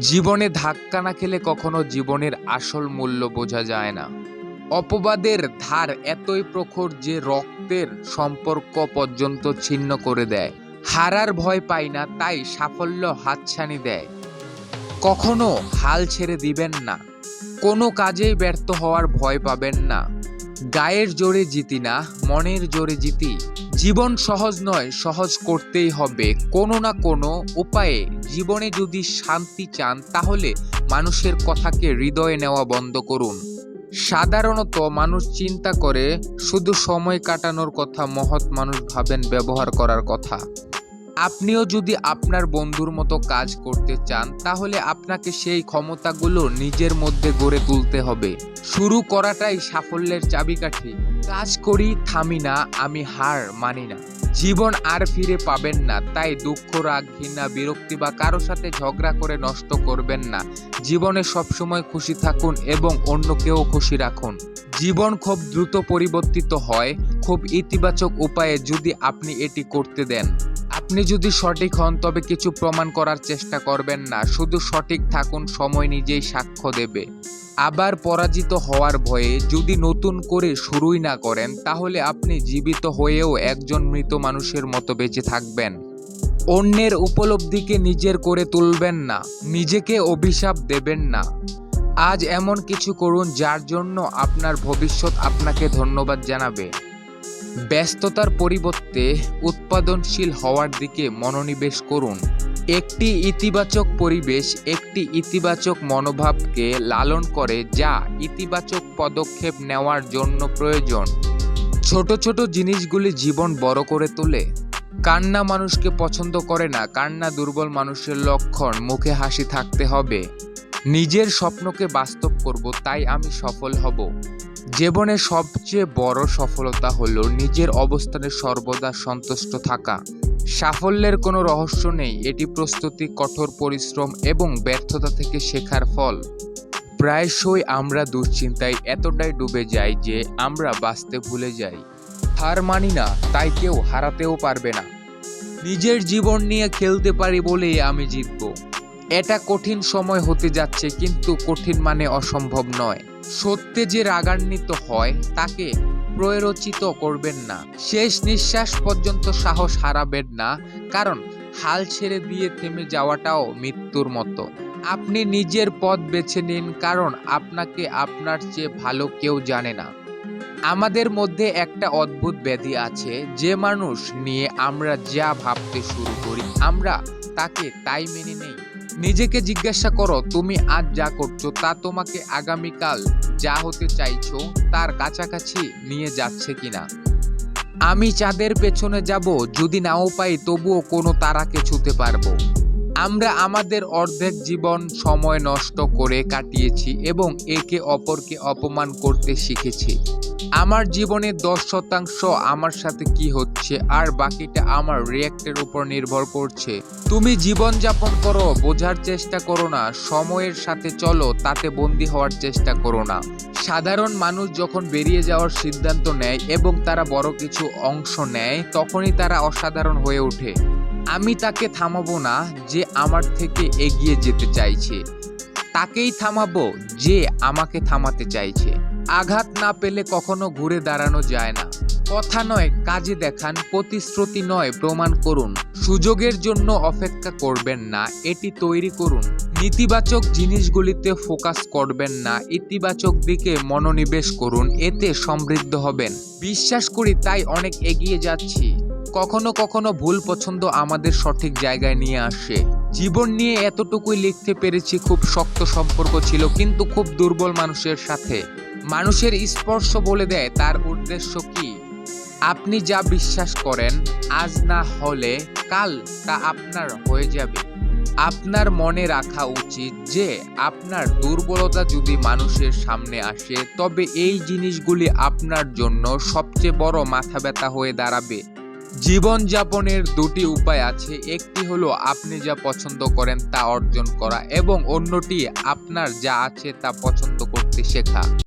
জীবনে ধাক্কা না খেলে কখনো জীবনের আসল মূল্য বোঝা যায় না। অপবাদের ধার এতই প্রখর যে রক্তের সম্পর্ক পর্যন্ত ছিন্ন করে দেয়। হারার ভয় পাই না, তাই সাফল্য হাতছানি দেয়। কখনো হাল ছেড়ে দিবেন না, কোনো কাজেই ব্যর্থ হওয়ার ভয় পাবেন না। গায়ের জোরে জিতি না, মনের জোরে জিতি। জীবন সহজ নয়, সহজ করতেই হবে। কোনো না কোনো উপায়ে জীবনে যদি শান্তি চান, তাহলে মানুষের কথাকে হৃদয়ে নেওয়া বন্ধ করুন। সাধারণত মানুষ চিন্তা করে, শুধু সময় কাটানোর কথা, মহৎ মানুষ ভাবেন ব্যবহার করার কথা। আপনিও যদি আপনার বন্ধুর মতো কাজ করতে চান, তাহলে আপনাকে সেই ক্ষমতাগুলো নিজের মধ্যে গড়ে তুলতে হবে। শুরু করাটাই সাফল্যের চাবিকাঠি। কাজ করি, থামি না, আমি হার মানি না। জীবন আর ফিরে পাবেন না, তাই দুঃখ, রাগ, ঘৃণা, বিরক্তি বা কারও সাথে ঝগড়া করে নষ্ট করবেন না। জীবনে সবসময় খুশি থাকুন এবং অন্যকেও খুশি রাখুন। জীবন খুব দ্রুত পরিবর্তিত হয়, খুব ইতিবাচক উপায়ে যদি আপনি এটি করতে দেন। আপনি যদি সঠিক হন, তবে কিছু প্রমাণ করার চেষ্টা করবেন না। শুধু সঠিক থাকুন, সময় নিজেই সাক্ষ্য দেবে। আবার পরাজিত হওয়ার ভয়ে যদি নতুন করে শুরুই না করেন, তাহলে আপনি জীবিত হয়েও একজন মৃত মানুষের মতো বেঁচে থাকবেন। অন্যের উপলব্ধিকে নিজের করে তুলবেন না, নিজেকে অভিশাপ দেবেন না। আজ এমন কিছু করুন, যার জন্য আপনার ভবিষ্যৎ আপনাকে ধন্যবাদ জানাবে। ব্যস্ততার পরিবর্তে উৎপাদনশীল হওয়ার দিকে মনোনিবেশ করুন। একটি ইতিবাচক পরিবেশ একটি ইতিবাচক মনোভাবকে লালন করে যা ইতিবাচক পদক্ষেপ নেওয়ার জন্য প্রয়োজন। ছোট ছোট জিনিসগুলি জীবন বড় করে তোলে। কান্না মানুষকে পছন্দ করে না, কান্না দুর্বল মানুষের লক্ষণ, মুখে হাসি থাকতে হবে। নিজের স্বপ্নকে বাস্তব করব, তাই আমি সফল হব। জীবনে সবচেয়ে বড় সফলতা হলো নিজের অবস্থানে সর্বদা সন্তুষ্ট থাকা। সাফল্যের কোনো রহস্য নেই, এটি প্রস্তুতি, কঠোর পরিশ্রম এবং ব্যর্থতা থেকে শেখার ফল। প্রায়শই আমরা দুশ্চিন্তায় এতটাই ডুবে যাই যে আমরা বাঁচতে ভুলে যাই। হার মানি না, তাই কেউ হারাতেও পারবে না। নিজের জীবন নিয়ে খেলতে পারি বলেই আমি জিতব। এটা কঠিন সময় হতে যাচ্ছে, কিন্তু কঠিন মানে অসম্ভব নয়। সত্যে যে রাগান্বিত হয়, তাকে প্ররোচিত করবেন না। শেষ নিঃশ্বাস পর্যন্ত সাহস হারাবেন না, কারণ হাল ছেড়ে দিয়ে থেমে যাওয়াটাও মৃত্যুর মতো। আপনি নিজের পথ বেছে নিন, কারণ আপনাকে আপনার চেয়ে ভালো কেউ জানে না। আমাদের মধ্যে একটা অদ্ভুত ব্যাধি আছে, যে মানুষ নিয়ে আমরা যা ভাবতে শুরু করি, আমরা তাকে তাই মেনে নেই। নিজেকে জিজ্ঞাসা করো, তুমি আজ যা করছ, তা তোমাকে আগামীকাল যা হতে চাইছো, তার কাছাকাছি নিয়ে যাচ্ছে কিনা? আমি চাঁদের পেছনে যাব, যদি নাও পাই তবুও কোনো তারাকে ছুতে পারব। আমরা আমাদের অর্ধেক জীবন সময় নষ্ট করে কাটিয়েছি এবং একে অপরকে অপমান করতে শিখেছি। আমার জীবনে দশ শতাংশ আমার সাথে কি হচ্ছে আর বাকিটা আমার রিয়াক্টের উপর নির্ভর করছে। তুমি জীবন যাপন করো, বোঝার চেষ্টা করো না, সময়ের সাথে চলো, তাতে বন্দী হওয়ার চেষ্টা করো না। সাধারণ মানুষ যখন বেরিয়ে যাওয়ার সিদ্ধান্ত নেয় এবং তারা বড় কিছু অংশ নেয়, তখনই তারা অসাধারণ হয়ে ওঠে। আমি তাকে থামাবো না যে আমার থেকে এগিয়ে যেতে চাইছে। তাকেই থামাবো যে আমাকে থামাতে চাইছে। আঘাত না পেলে কখনো ঘুরে দাঁড়ানো যায় না। কথা নয়, কাজে দেখান, প্রতিশ্রুতি নয়, প্রমাণ করুন। সুযোগের জন্য অপেক্ষা করবেন না, এটি তৈরি করুন। নেতিবাচক জিনিসগুলিতে ফোকাস করবেন না, ইতিবাচক দিকে মনোনিবেশ করুন, এতে সমৃদ্ধ হবেন। বিশ্বাস করি, তাই অনেক এগিয়ে যাচ্ছি। কখনো কখনো ভুল পছন্দ আমাদের সঠিক জায়গায় নিয়ে আসে। জীবন নিয়ে এতটুকুই লিখতে পেরেছি, খুব শক্ত সম্পর্ক ছিল, কিন্তু খুব দুর্বল মানুষের সাথে। মানুষের স্পর্শ বলে দেয়, তার উদ্দেশ্য কি? আপনি যা বিশ্বাস করেন, আজ না হলে কাল তা আপনার হয়ে যাবে। আপনার মনে রাখা উচিত যে, আপনার দুর্বলতা যদি মানুষের সামনে আসে, তবে এই জিনিসগুলি আপনার জন্য সবচেয়ে বড় মাথা ব্যথা হয়ে দাঁড়াবে। জীবনযাপনের দুটি উপায় আছে। একটি হলো আপনি যা পছন্দ করেন তা অর্জন করা এবং অন্যটি আপনার যা আছে তা পছন্দ করতে শেখা।